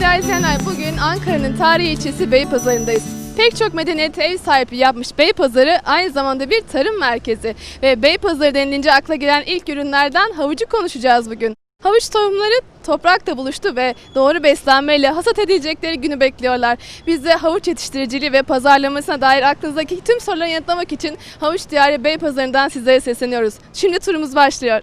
değerli izleyenler. Bugün Ankara'nın tarihi ilçesi Beypazarı'ndayız. Pek çok medeniyete ev sahipliği yapmış Beypazarı aynı zamanda bir tarım merkezi. Ve Beypazarı denilince akla gelen ilk ürünlerden havucu konuşacağız bugün. Havuç tohumları toprakta buluştu ve doğru beslenmeyle hasat edilecekleri günü bekliyorlar. Biz de havuç yetiştiriciliği ve pazarlamasına dair aklınızdaki tüm soruları yanıtlamak için Havuç Diyarı Beypazarı'ndan sizlere sesleniyoruz. Şimdi turumuz başlıyor.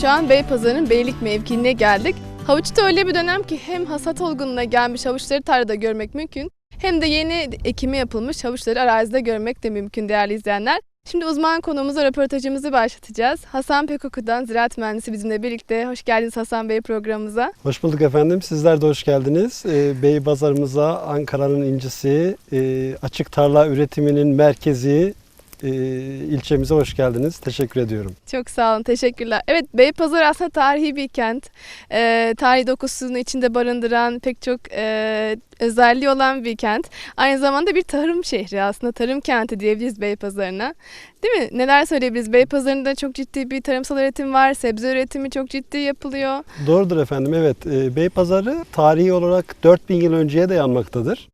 Şu an Beypazarı'nın Beylik mevkiine geldik. Havuçta öyle bir dönem ki hem hasat olgunluğuna gelmiş havuçları tarlada görmek mümkün hem de yeni ekimi yapılmış havuçları arazide görmek de mümkün değerli izleyenler. Şimdi uzman konuğumuza röportajımızı başlatacağız. Hasan Pekoku'dan ziraat mühendisi bizimle birlikte. Hoş geldiniz Hasan Bey programımıza. Hoş bulduk efendim. Sizler de hoş geldiniz. Ee, Bey Pazarımıza Ankara'nın incisi, e, açık tarla üretiminin merkezi e, ilçemize hoş geldiniz. Teşekkür ediyorum. Çok sağ olun, teşekkürler. Evet, Beypazarı aslında tarihi bir kent. Ee, tarihi dokusunu içinde barındıran pek çok e, özelliği olan bir kent. Aynı zamanda bir tarım şehri aslında, tarım kenti diyebiliriz Beypazarı'na. Değil mi? Neler söyleyebiliriz? Beypazarı'nda çok ciddi bir tarımsal üretim var, sebze üretimi çok ciddi yapılıyor. Doğrudur efendim. Evet, e, Bey Pazarı tarihi olarak 4000 yıl önceye dayanmaktadır.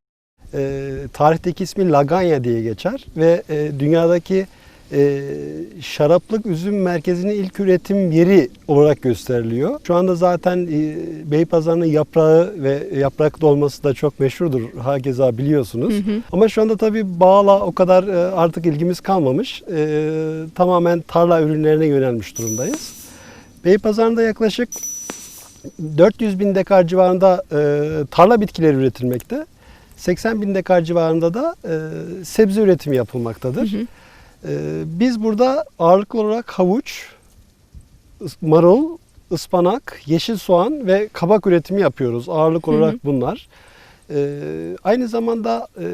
E, tarihteki ismi Laganya diye geçer ve e, dünyadaki e, şaraplık üzüm merkezinin ilk üretim yeri olarak gösteriliyor. Şu anda zaten e, Beypazarı'nın yaprağı ve yapraklı olması da çok meşhurdur. Hakeza biliyorsunuz. Hı hı. Ama şu anda tabii bağla o kadar e, artık ilgimiz kalmamış. E, tamamen tarla ürünlerine yönelmiş durumdayız. Beypazarı'nda yaklaşık 400 bin dekar civarında e, tarla bitkileri üretilmekte. 80 bin dekar civarında da e, sebze üretimi yapılmaktadır. Hı hı. E, biz burada ağırlıklı olarak havuç, marul, ıspanak, yeşil soğan ve kabak üretimi yapıyoruz. Ağırlık Hı hı. olarak bunlar. E, aynı zamanda e,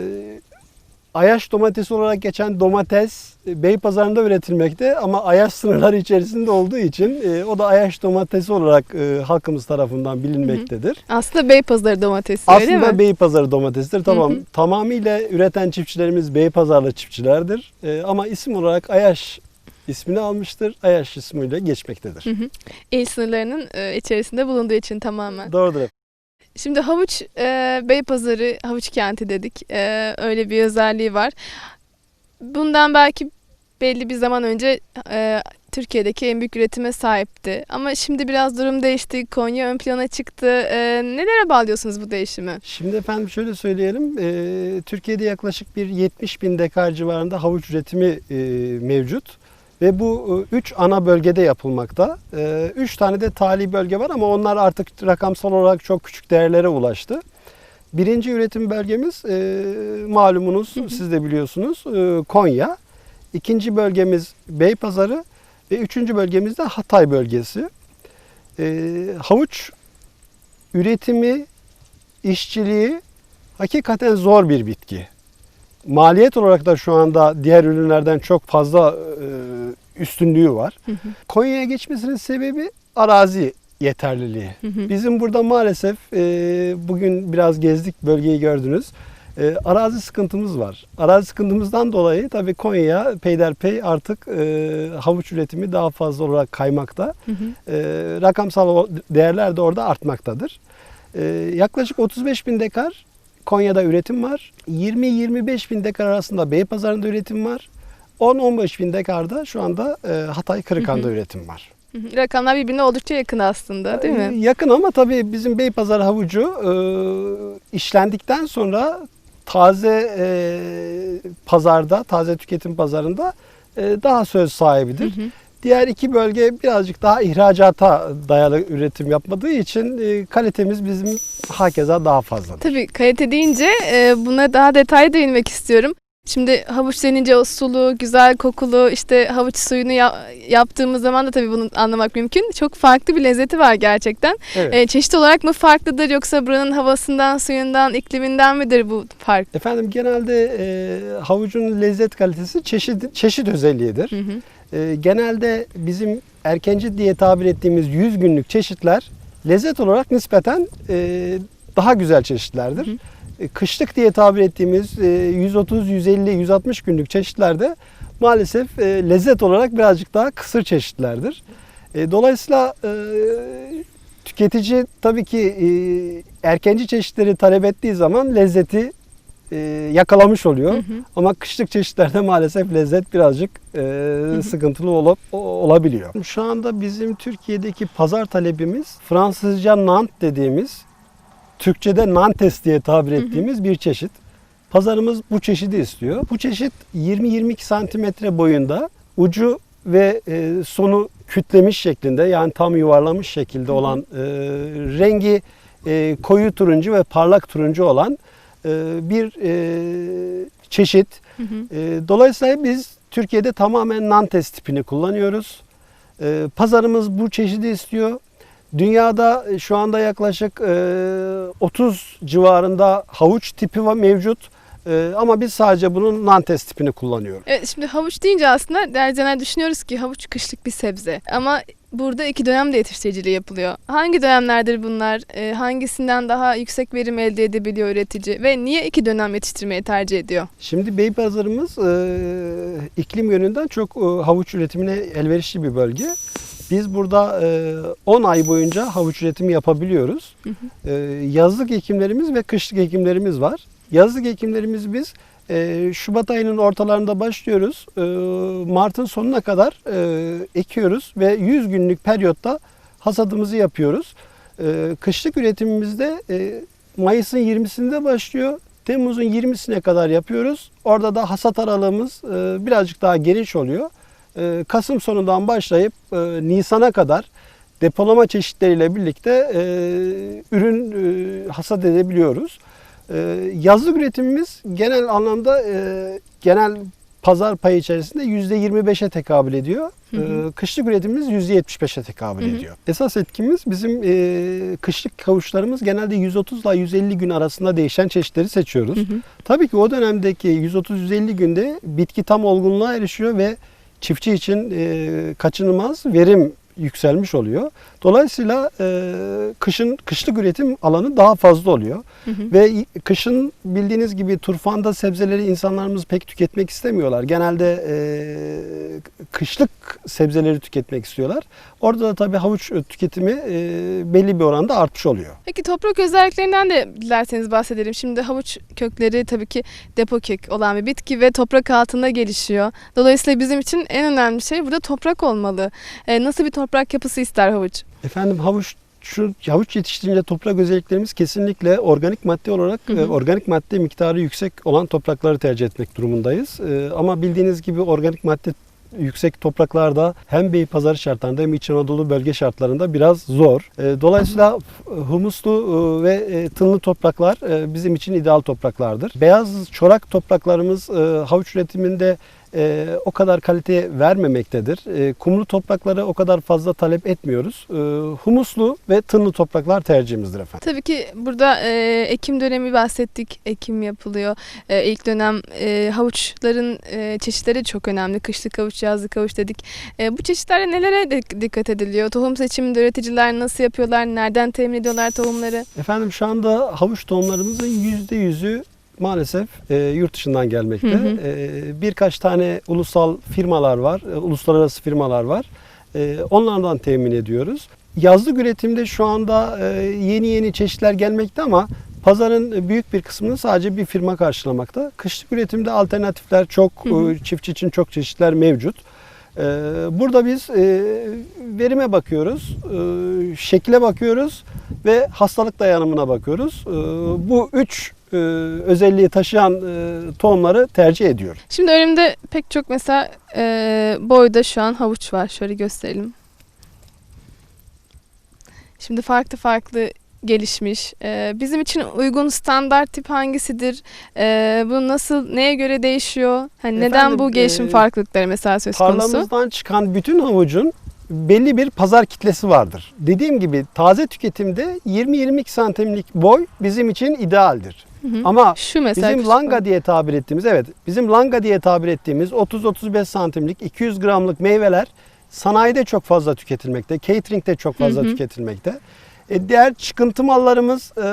Ayaş domatesi olarak geçen domates e, Beypazarı'nda üretilmekte ama Ayaş sınırları içerisinde olduğu için e, o da Ayaş domatesi olarak e, halkımız tarafından bilinmektedir. Aslında Beypazarı domatesi öyle Aslında mi? Beypazarı domatesidir. Tamam. Hı hı. Tamamıyla üreten çiftçilerimiz Beypazarlı çiftçilerdir. E, ama isim olarak Ayaş ismini almıştır. Ayaş ismiyle geçmektedir. Hı hı. İl sınırlarının e, içerisinde bulunduğu için tamamen. Doğrudur. Şimdi havuç e, Beypazarı havuç kenti dedik. E, öyle bir özelliği var. Bundan belki belli bir zaman önce e, Türkiye'deki en büyük üretime sahipti. Ama şimdi biraz durum değişti. Konya ön plana çıktı. E, nelere bağlıyorsunuz bu değişimi? Şimdi efendim şöyle söyleyelim. e, Türkiye'de yaklaşık bir 70 bin dekar civarında havuç üretimi e, mevcut. Ve bu 3 ana bölgede yapılmakta. 3 tane de tali bölge var ama onlar artık rakamsal olarak çok küçük değerlere ulaştı. Birinci üretim bölgemiz e, malumunuz siz de biliyorsunuz e, Konya. İkinci bölgemiz Beypazarı ve üçüncü bölgemiz de Hatay bölgesi. E, havuç üretimi, işçiliği hakikaten zor bir bitki. Maliyet olarak da şu anda diğer ürünlerden çok fazla e, üstünlüğü var. Konya'ya geçmesinin sebebi arazi yeterliliği. Hı hı. Bizim burada maalesef e, bugün biraz gezdik bölgeyi gördünüz. E, arazi sıkıntımız var. Arazi sıkıntımızdan dolayı tabii Konya peyderpey artık e, havuç üretimi daha fazla olarak kaymakta. Hı hı. E, rakamsal değerler de orada artmaktadır. E, yaklaşık 35 bin dekar Konya'da üretim var. 20-25 bin dekar arasında Beypazarı'nda üretim var. 10-15 bin dekarda şu anda e, Hatay Kırıkhan'da üretim var. Hı hı. Rakamlar birbirine oldukça yakın aslında değil mi? Yakın ama tabii bizim Beypazarı havucu e, işlendikten sonra taze e, pazarda, taze tüketim pazarında e, daha söz sahibidir. Hı hı. Diğer iki bölge birazcık daha ihracata dayalı üretim yapmadığı için e, kalitemiz bizim hakeza daha fazladır. Tabii kalite deyince e, buna daha detaylı değinmek istiyorum. Şimdi havuç denince o sulu, güzel kokulu işte havuç suyunu ya- yaptığımız zaman da tabii bunu anlamak mümkün. Çok farklı bir lezzeti var gerçekten. Evet. Ee, çeşit olarak mı farklıdır yoksa buranın havasından, suyundan, ikliminden midir bu fark? Efendim genelde e, havucun lezzet kalitesi çeşit çeşit özelliğidir. Hı hı. E, genelde bizim erkenci diye tabir ettiğimiz 100 günlük çeşitler lezzet olarak nispeten e, daha güzel çeşitlerdir. Hı hı. E, kışlık diye tabir ettiğimiz e, 130, 150, 160 günlük çeşitlerde maalesef e, lezzet olarak birazcık daha kısır çeşitlerdir. E, dolayısıyla tüketici tabii ki erkenci çeşitleri talep ettiği zaman lezzeti yakalamış oluyor. Hı hı. Ama kışlık çeşitlerde maalesef lezzet birazcık e, sıkıntılı olup olabiliyor. Şu anda bizim Türkiye'deki pazar talebimiz Fransızca nant dediğimiz, Türkçe'de nantes diye tabir ettiğimiz bir çeşit. Pazarımız bu çeşidi istiyor. Bu çeşit 20-22 santimetre boyunda ucu ve e, sonu kütlemiş şeklinde yani tam yuvarlamış şekilde olan e, rengi e, koyu turuncu ve parlak turuncu olan e, bir e, çeşit. Hı hı. E, dolayısıyla biz Türkiye'de tamamen Nantes tipini kullanıyoruz. E, pazarımız bu çeşidi istiyor. Dünyada e, şu anda yaklaşık e, 30 civarında havuç tipi mevcut. E, ama biz sadece bunun Nantes tipini kullanıyoruz. Evet, şimdi havuç deyince aslında dercener düşünüyoruz ki havuç kışlık bir sebze. Ama burada iki dönemde yetiştiriciliği yapılıyor. Hangi dönemlerdir bunlar? Hangisinden daha yüksek verim elde edebiliyor üretici? Ve niye iki dönem yetiştirmeyi tercih ediyor? Şimdi Beypazarımız e, iklim yönünden çok e, havuç üretimine elverişli bir bölge. Biz burada e, 10 ay boyunca havuç üretimi yapabiliyoruz. Hı hı. E, yazlık ekimlerimiz ve kışlık ekimlerimiz var. Yazlık ekimlerimiz biz e, Şubat ayının ortalarında başlıyoruz. E, Mart'ın sonuna kadar e, ekiyoruz ve 100 günlük periyotta hasadımızı yapıyoruz. E, kışlık üretimimizde e, Mayıs'ın 20'sinde başlıyor. Temmuz'un 20'sine kadar yapıyoruz. Orada da hasat aralığımız e, birazcık daha geniş oluyor. E, Kasım sonundan başlayıp e, Nisan'a kadar depolama çeşitleriyle birlikte e, ürün e, hasat edebiliyoruz. E, yazlık üretimimiz genel anlamda e, genel pazar payı içerisinde %25'e tekabül ediyor. Hı hı. Kışlık üretimimiz %75'e tekabül Hı hı. ediyor. Esas etkimiz bizim e, kışlık kavuşlarımız genelde 130 ile 150 gün arasında değişen çeşitleri seçiyoruz. Hı hı. Tabii ki o dönemdeki 130-150 günde bitki tam olgunluğa erişiyor ve çiftçi için kaçınılmaz verim yükselmiş oluyor. Dolayısıyla e, kışın kışlık üretim alanı daha fazla oluyor. Hı hı. Ve kışın bildiğiniz gibi turfanda sebzeleri insanlarımız pek tüketmek istemiyorlar. Genelde e, kışlık sebzeleri tüketmek istiyorlar. Orada da tabii havuç tüketimi e, belli bir oranda artmış oluyor. Peki toprak özelliklerinden de dilerseniz bahsedelim. Şimdi havuç kökleri tabii ki depo kök olan bir bitki ve toprak altında gelişiyor. Dolayısıyla bizim için en önemli şey burada toprak olmalı. Ee, nasıl bir toprak yapısı ister havuç? Efendim havuç şu havuç yetiştirince toprak özelliklerimiz kesinlikle organik madde olarak Hı hı. e, organik madde miktarı yüksek olan toprakları tercih etmek durumundayız. E, ama bildiğiniz gibi organik madde yüksek topraklarda hem Beypazarı şartlarında hem İç Anadolu bölge şartlarında biraz zor. E, dolayısıyla humuslu ve tınlı topraklar bizim için ideal topraklardır. Beyaz çorak topraklarımız havuç üretiminde e, o kadar kalite vermemektedir. E, kumlu toprakları o kadar fazla talep etmiyoruz. E, humuslu ve tınlı topraklar tercihimizdir efendim. Tabii ki burada e, ekim dönemi bahsettik. Ekim yapılıyor. E, ilk dönem e, havuçların e, çeşitleri çok önemli. Kışlık havuç, yazlık havuç dedik. E, bu çeşitlerde nelere dik- dikkat ediliyor? Tohum seçiminde üreticiler nasıl yapıyorlar? Nereden temin ediyorlar tohumları? Efendim şu anda havuç tohumlarımızın %100'ü maalesef e, yurt dışından gelmekte. Hı hı. E, birkaç tane ulusal firmalar var, e, uluslararası firmalar var. E, onlardan temin ediyoruz. Yazlık üretimde şu anda e, yeni yeni çeşitler gelmekte ama pazarın büyük bir kısmını sadece bir firma karşılamakta. Kışlık üretimde alternatifler çok, Hı hı. e, çiftçi için çok çeşitler mevcut. E, Burada biz e, verime bakıyoruz, e, şekle bakıyoruz ve hastalık dayanımına bakıyoruz. E, Bu üç e, özelliği taşıyan e, tohumları tercih ediyoruz. Şimdi önümde pek çok mesela e, boyda şu an havuç var. Şöyle gösterelim. Şimdi farklı farklı gelişmiş. Ee, bizim için uygun standart tip hangisidir? Ee, bu nasıl, neye göre değişiyor? Hani neden Efendim, bu gelişim e, farklılıkları mesela söz konusu? Tarlamızdan çıkan bütün havucun belli bir pazar kitlesi vardır. Dediğim gibi taze tüketimde 20-22 santimlik boy bizim için idealdir. Hı hı. Ama Şu mesela bizim küçük langa diye tabir ettiğimiz evet bizim langa diye tabir ettiğimiz 30-35 santimlik 200 gramlık meyveler sanayide çok fazla tüketilmekte. Catering'de çok fazla Hı hı. tüketilmekte. E, diğer çıkıntı mallarımız e,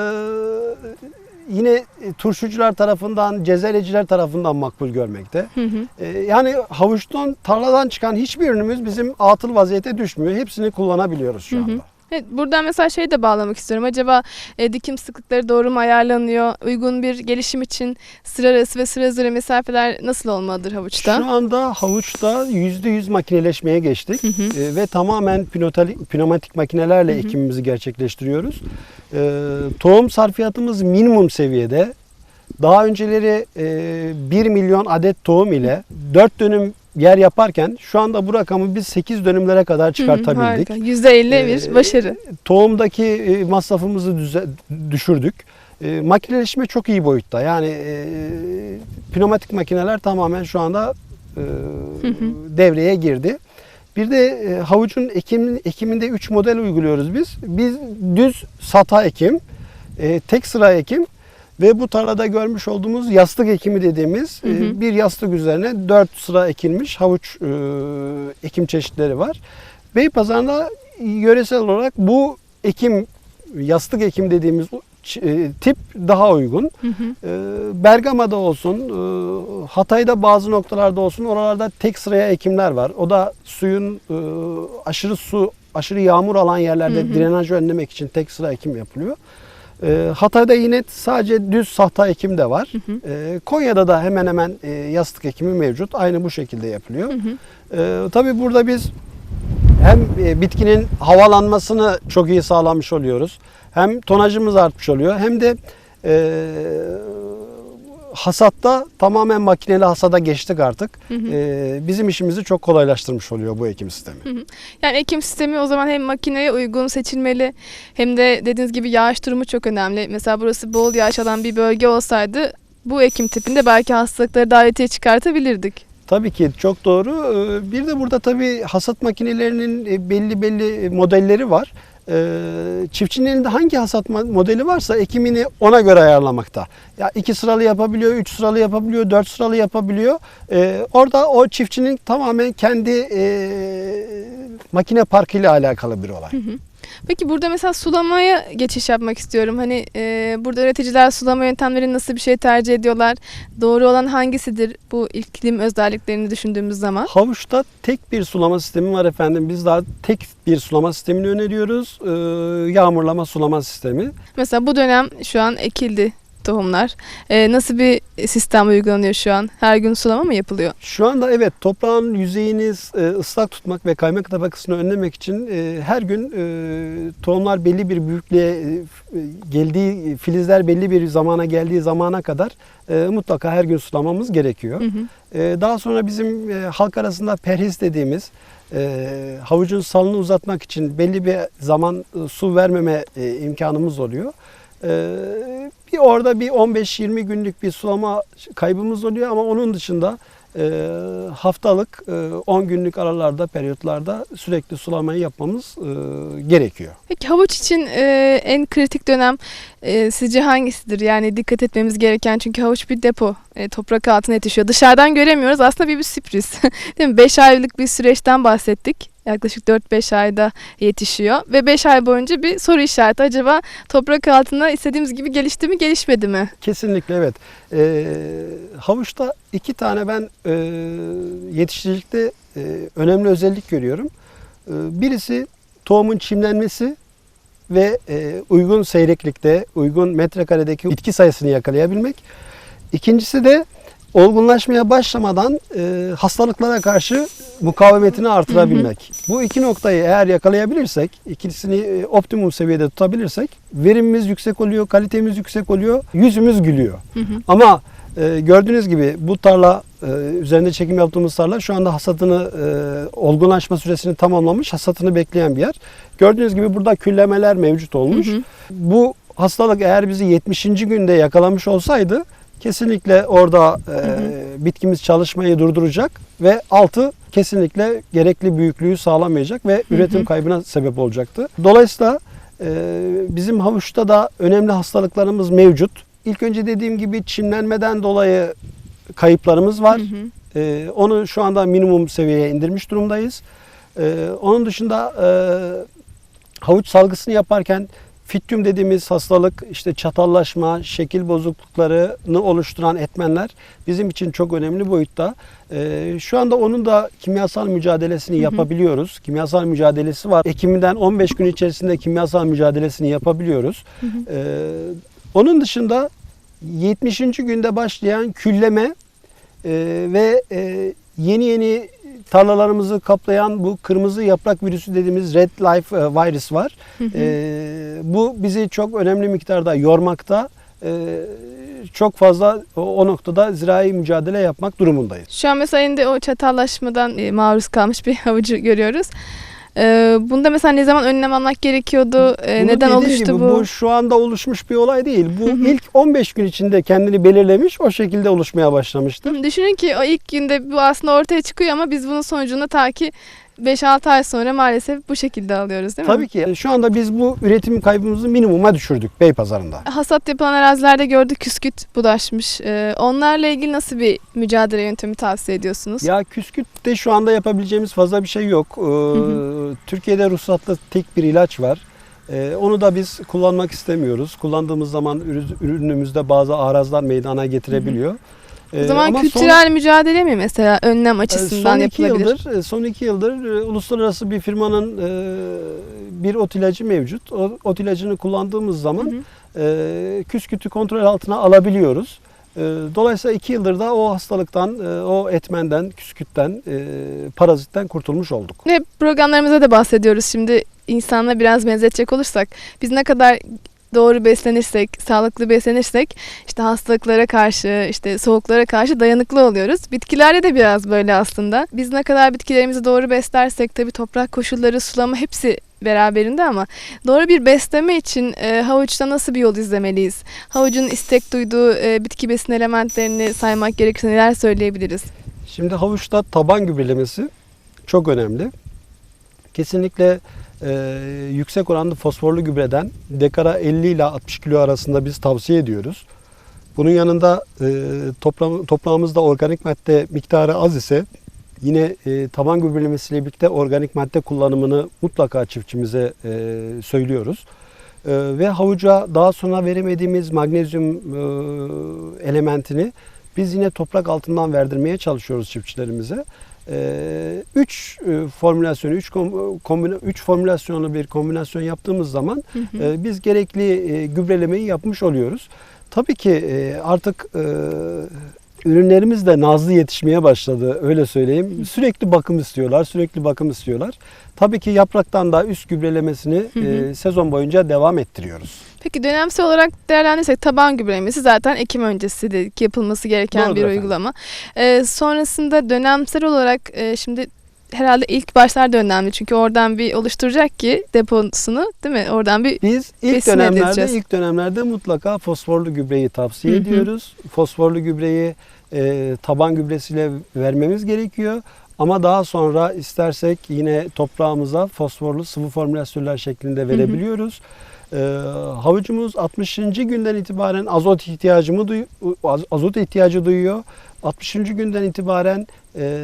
yine turşucular tarafından, cezeleciler tarafından makbul görmekte. Hı hı. E, yani havuçtan, tarladan çıkan hiçbir ürünümüz bizim atıl vaziyete düşmüyor. Hepsini kullanabiliyoruz şu Hı hı. Evet, buradan mesela şey de bağlamak istiyorum. Acaba e, dikim sıklıkları doğru mu ayarlanıyor? Uygun bir gelişim için sıra arası ve sıra üzeri mesafeler nasıl olmalıdır havuçta? Şu anda havuçta %100 makineleşmeye geçtik Hı hı. E, ve tamamen pneumatik makinelerle Hı hı. ekimimizi gerçekleştiriyoruz. E, tohum sarfiyatımız minimum seviyede. Daha önceleri e, 1 milyon adet tohum ile 4 dönüm yer yaparken şu anda bu rakamı biz 8 dönümlere kadar Hı hı, çıkartabildik. harika. %50 bir Ee, başarı. Tohumdaki e, masrafımızı düze- düşürdük. E, makineleşme çok iyi boyutta. Yani e, pneumatik makineler tamamen şu anda e, Hı hı. devreye girdi. Bir de e, havucun ekim, ekiminde 3 model uyguluyoruz biz. Biz düz sata ekim, e, tek sıra ekim ve bu tarlada görmüş olduğumuz yastık ekimi dediğimiz Hı hı. e, bir yastık üzerine 4 sıra ekilmiş havuç e, ekim çeşitleri var. Beypazarı'nda yöresel olarak bu ekim, yastık ekim dediğimiz e, tip daha uygun. Hı hı. Bergama'da olsun, Hatay'da bazı noktalarda olsun oralarda tek sıraya ekimler var. O da suyun aşırı su, aşırı yağmur alan yerlerde Hı hı. drenajı önlemek için tek sıra ekim yapılıyor. E, Hatay'da yine sadece düz sahta ekim de var. Hı hı. E, Konya'da da hemen hemen e, yastık ekimi mevcut. Aynı bu şekilde yapılıyor. Hı hı. Ee, tabii burada biz hem e, bitkinin havalanmasını çok iyi sağlamış oluyoruz. Hem tonajımız artmış oluyor. Hem de e, hasatta tamamen makineli hasada geçtik artık. Hı hı. E, bizim işimizi çok kolaylaştırmış oluyor bu ekim sistemi. Yani ekim sistemi o zaman hem makineye uygun seçilmeli hem de dediğiniz gibi yağış durumu çok önemli. Mesela burası bol yağış alan bir bölge olsaydı bu ekim tipinde belki hastalıkları daha öteye çıkartabilirdik. Tabii ki çok doğru. Ee, Bir de burada tabii hasat makinelerinin e, belli belli modelleri var. Ee, Çiftçinin elinde hangi hasat modeli varsa ekimini ona göre ayarlamakta. Ya iki sıralı yapabiliyor, üç sıralı yapabiliyor, dört sıralı yapabiliyor. Ee, Orada o çiftçinin tamamen kendi e, makine parkıyla alakalı bir olay. Peki burada mesela sulamaya geçiş yapmak istiyorum. Hani e, burada üreticiler sulama yöntemleri nasıl bir şey tercih ediyorlar? Doğru olan hangisidir bu iklim özelliklerini düşündüğümüz zaman? Havuçta tek bir sulama sistemi var efendim. Biz daha tek bir sulama sistemini öneriyoruz. Ee, Yağmurlama sulama sistemi. Mesela bu dönem şu an ekildi tohumlar. E, nasıl bir sistem uygulanıyor şu an? Her gün sulama mı yapılıyor? Şu anda evet toprağın yüzeyini e, ıslak tutmak ve kaymak tabakasını önlemek için e, her gün e, tohumlar belli bir büyüklüğe e, e, geldiği filizler belli bir zamana geldiği zamana kadar e, mutlaka her gün sulamamız gerekiyor. Hı hı. E, daha sonra bizim e, halk arasında perhiz dediğimiz e, havucun salını uzatmak için belli bir zaman e, su vermeme e, imkanımız oluyor. E, bir orada bir 15-20 günlük bir sulama kaybımız oluyor ama onun dışında e, haftalık e, 10 günlük aralarda periyotlarda sürekli sulamayı yapmamız e, gerekiyor. Peki havuç için e, en kritik dönem e, sizce hangisidir? Yani dikkat etmemiz gereken çünkü havuç bir depo. E, toprak altına yetişiyor. Dışarıdan göremiyoruz. Aslında bir, bir sürpriz. Değil mi? 5 aylık bir süreçten bahsettik. Yaklaşık 4-5 ayda yetişiyor. Ve 5 ay boyunca bir soru işareti. Acaba toprak altına istediğimiz gibi gelişti mi gelişmedi mi? Kesinlikle evet. E, havuçta iki tane ben e, yetiştiricilikte e, önemli özellik görüyorum. E, birisi tohumun çimlenmesi ve e, uygun seyreklikte, uygun metrekaredeki bitki sayısını yakalayabilmek. İkincisi de olgunlaşmaya başlamadan e, hastalıklara karşı mukavemetini artırabilmek. Bu iki noktayı eğer yakalayabilirsek, ikisini e, optimum seviyede tutabilirsek verimimiz yüksek oluyor, kalitemiz yüksek oluyor, yüzümüz gülüyor. Hı hı. Ama E, gördüğünüz gibi bu tarla e, üzerinde çekim yaptığımız tarla şu anda hasadını e, olgunlaşma süresini tamamlamış, hasatını bekleyen bir yer. Gördüğünüz gibi burada küllemeler mevcut olmuş. Hı hı. Bu hastalık eğer bizi 70. günde yakalamış olsaydı kesinlikle orada e, bitkimiz çalışmayı durduracak ve altı kesinlikle gerekli büyüklüğü sağlamayacak ve üretim kaybına sebep olacaktı. Dolayısıyla e, bizim havuçta da önemli hastalıklarımız mevcut. İlk önce dediğim gibi çimlenmeden dolayı kayıplarımız var. Hı hı. Ee, onu şu anda minimum seviyeye indirmiş durumdayız. Ee, onun dışında e, havuç salgısını yaparken fityum dediğimiz hastalık, işte çatallaşma, şekil bozukluklarını oluşturan etmenler bizim için çok önemli boyutta. Ee, şu anda onun da kimyasal mücadelesini yapabiliyoruz. Kimyasal mücadelesi var. Ekiminden 15 gün içerisinde kimyasal mücadelesini yapabiliyoruz. Ee, onun dışında 70. günde başlayan külleme e, ve e, yeni yeni tarlalarımızı kaplayan bu kırmızı yaprak virüsü dediğimiz Red Life e, virüs var. E, bu bizi çok önemli miktarda yormakta. E, çok fazla o, noktada zirai mücadele yapmak durumundayız. Şu an mesela elinde o çatallaşmadan e, maruz kalmış bir havucu görüyoruz. E, bunda mesela ne zaman önlem almak gerekiyordu? E, Bunu neden oluştu gibi, bu? Bu şu anda oluşmuş bir olay değil. Bu ilk 15 gün içinde kendini belirlemiş, o şekilde oluşmaya başlamıştır. Düşünün ki o ilk günde bu aslında ortaya çıkıyor ama biz bunun sonucunu ta ki 5-6 ay sonra maalesef bu şekilde alıyoruz değil mi? Tabii ki şu anda biz bu üretim kaybımızı minimuma düşürdük Beypazarı'nda. Hasat yapılan arazilerde gördük küsküt budaşmış. E, onlarla ilgili nasıl bir mücadele yöntemi tavsiye ediyorsunuz? Ya küskütte şu anda yapabileceğimiz fazla bir şey yok. Ee, Türkiye'de ruhsatlı tek bir ilaç var. Ee, onu da biz kullanmak istemiyoruz. Kullandığımız zaman ürü- ürünümüzde bazı arazlar meydana getirebiliyor. Ee, o zaman ama kültürel mücadele mi mesela önlem son, açısından son iki yapılabilir? yıldır, son iki yıldır e, uluslararası bir firmanın e, bir ot ilacı mevcut. O ot ilacını kullandığımız zaman e, küskütü kontrol altına alabiliyoruz. E, Dolayısıyla iki yıldır da o hastalıktan, e, o etmenden, küskütten, e, parazitten kurtulmuş olduk. Hep programlarımızda da bahsediyoruz. Şimdi insanla biraz benzetecek olursak biz ne kadar doğru beslenirsek, sağlıklı beslenirsek işte hastalıklara karşı, işte soğuklara karşı dayanıklı oluyoruz. Bitkilerde de biraz böyle aslında. Biz ne kadar bitkilerimizi doğru beslersek tabii toprak koşulları, sulama hepsi beraberinde ama doğru bir besleme için e, havuçta nasıl bir yol izlemeliyiz? Havucun istek duyduğu e, bitki besin elementlerini saymak gerekirse neler söyleyebiliriz? Şimdi havuçta taban gübrelemesi çok önemli. Kesinlikle e, yüksek oranlı fosforlu gübreden dekara 50 ile 60 kilo arasında biz tavsiye ediyoruz. Bunun yanında e, toplam, toprağımızda organik madde miktarı az ise yine e, taban gübrelemesiyle birlikte organik madde kullanımını mutlaka çiftçimize e, söylüyoruz. E, ve havuca daha sonra veremediğimiz magnezyum e, elementini biz yine toprak altından verdirmeye çalışıyoruz çiftçilerimize. 3 formülasyonu, 3 3 formülasyonlu bir kombinasyon yaptığımız zaman e, biz gerekli e, gübrelemeyi yapmış oluyoruz. Tabii ki e, artık e, ürünlerimiz de nazlı yetişmeye başladı öyle söyleyeyim. Sürekli bakım istiyorlar, sürekli bakım istiyorlar. Tabii ki yapraktan da üst gübrelemesini e, sezon boyunca devam ettiriyoruz. Peki dönemsel olarak değerlendirirsek taban gübrelemesi zaten ekim öncesi de yapılması gereken Doğrudur bir efendim. uygulama. Ee, sonrasında dönemsel olarak e, şimdi herhalde ilk başlarda önemli çünkü oradan bir oluşturacak ki deposunu değil mi? Oradan bir Biz ilk Besin elde dönemlerde edeceğiz. ilk dönemlerde mutlaka fosforlu gübreyi tavsiye Hı hı. ediyoruz. Fosforlu gübreyi e, taban gübresiyle vermemiz gerekiyor. Ama daha sonra istersek yine toprağımıza fosforlu sıvı formülasyonlar şeklinde verebiliyoruz. E, havucumuz 60. günden itibaren azot ihtiyacımı duy- azot ihtiyacı duyuyor. 60. günden itibaren e,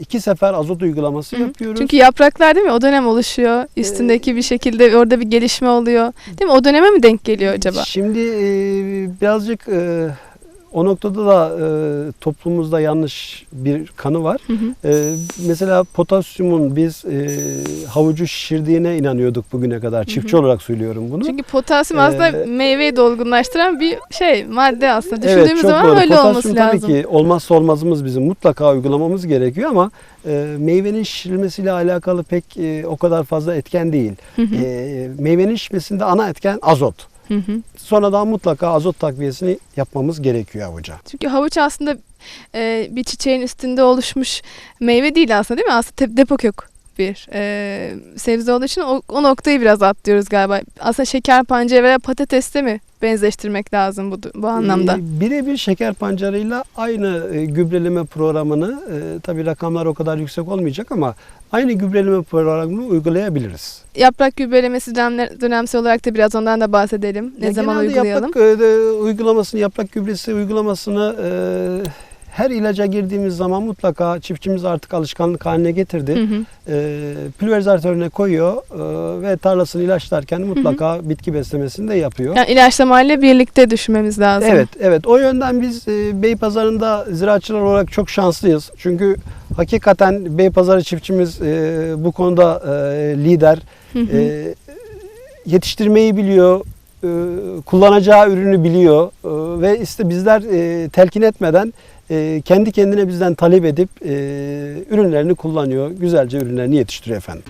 iki sefer azot uygulaması Hı yapıyoruz. çünkü yapraklar değil mi? O dönem oluşuyor. Ee, Üstündeki bir şekilde orada bir gelişme oluyor. Değil mi? O döneme mi denk geliyor acaba? Şimdi e, birazcık e, o noktada da e, toplumumuzda yanlış bir kanı var. Hı hı. E, mesela potasyumun biz e, havucu şişirdiğine inanıyorduk bugüne kadar. Çiftçi olarak söylüyorum bunu. Çünkü potasyum aslında Ee, meyveyi dolgunlaştıran bir şey, madde aslında. Evet, Düşündüğümüz çok zaman doğru. öyle Potasyum olması tabii lazım. ki olmazsa olmazımız bizim mutlaka uygulamamız gerekiyor ama e, meyvenin şişirilmesiyle alakalı pek e, o kadar fazla etken değil. Hı hı. E, meyvenin şişmesinde ana etken azot. Hı hı. Sonradan mutlaka azot takviyesini yapmamız gerekiyor havuca. Çünkü havuç aslında e, bir çiçeğin üstünde oluşmuş meyve değil aslında değil mi? Aslında depo kök bir e, sebze olduğu için o, o noktayı biraz atlıyoruz galiba. Aslında şeker pancarı veya patatesle mi benzeştirmek lazım bu, bu anlamda? Ee, Birebir şeker pancarıyla aynı e, gübreleme programını, e, tabii rakamlar o kadar yüksek olmayacak ama aynı gübreleme programını uygulayabiliriz. Yaprak gübrelemesi dönemler, dönemsel olarak da biraz ondan da bahsedelim. Ne Ya zaman uygulayalım? Yaprak e, uygulamasını, yaprak gübresi uygulamasını e, her ilaca girdiğimiz zaman mutlaka çiftçimiz artık alışkanlık haline getirdi. Hı hı. E, pülverizatörüne koyuyor e, ve tarlasını ilaçlarken mutlaka bitki beslemesini de yapıyor. Yani ilaçlamayla birlikte düşünmemiz lazım. Evet, evet. O yönden biz e, Beypazarı'nda ziraatçılar olarak çok şanslıyız. Çünkü hakikaten Beypazarı çiftçimiz e, bu konuda e, lider. Hı hı. E, yetiştirmeyi biliyor, e, kullanacağı ürünü biliyor E, ve işte bizler e, telkin etmeden e, kendi kendine bizden talep edip e, ürünlerini kullanıyor, güzelce ürünlerini yetiştiriyor efendim.